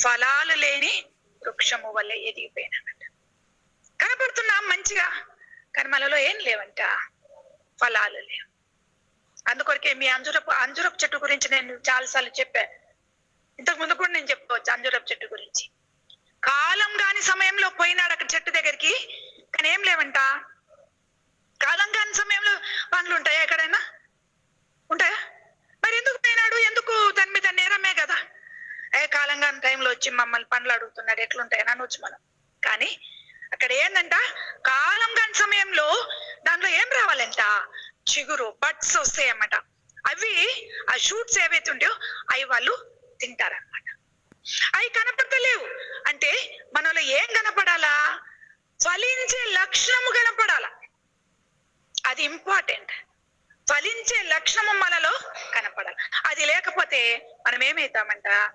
ఫలాలు లేని వృక్షము వల్ల ఎదిగిపోయినానంట కనపడుతున్నాం మంచిగా కానీ మనలో ఏం లేవంట? ఫలాలు లేవు. అందుకొరకే మీ అంజురపు అంజురపు చెట్టు గురించి నేను చాలాసార్లు చెప్పా. ఇంతకు ముందు కూడా నేను చెప్పుకోవచ్చు అంజురపు చెట్టు గురించి. కాలం కాని సమయంలో పోయినాడు అక్కడ చెట్టు దగ్గరికి కానీ ఏం లేవంట కాలం కాని సమయంలో పనులు ఉంటాయా ఎక్కడైనా ఉంటాయా మరి ఎందుకు పోయినాడు ఎందుకు దాని మీద నేరమే కదా ఏ కాలం టైంలో వచ్చి మమ్మల్ని పనులు అడుగుతున్నాడు ఎట్లుంటాయి అనొచ్చు మనం. కానీ అక్కడ ఏందంట? కాలం కాని సమయంలో దాంట్లో ఏం రావాలంట? చిగురు బట్స్ వస్తాయన్నమాట. అవి ఆ షూట్స్ ఏవైతే ఉంటాయో అవి వాళ్ళు తింటారన్నమాట. అవి కనపడతలేవు. అంటే మనలో ఏం కనపడాలా? ఫలించే లక్షణము కనపడాలా? అది ఇంపార్టెంట్ ఫలించే లక్షణము మనలో కనపడాలి? అది లేకపోతే మనం ఏమవుతామంట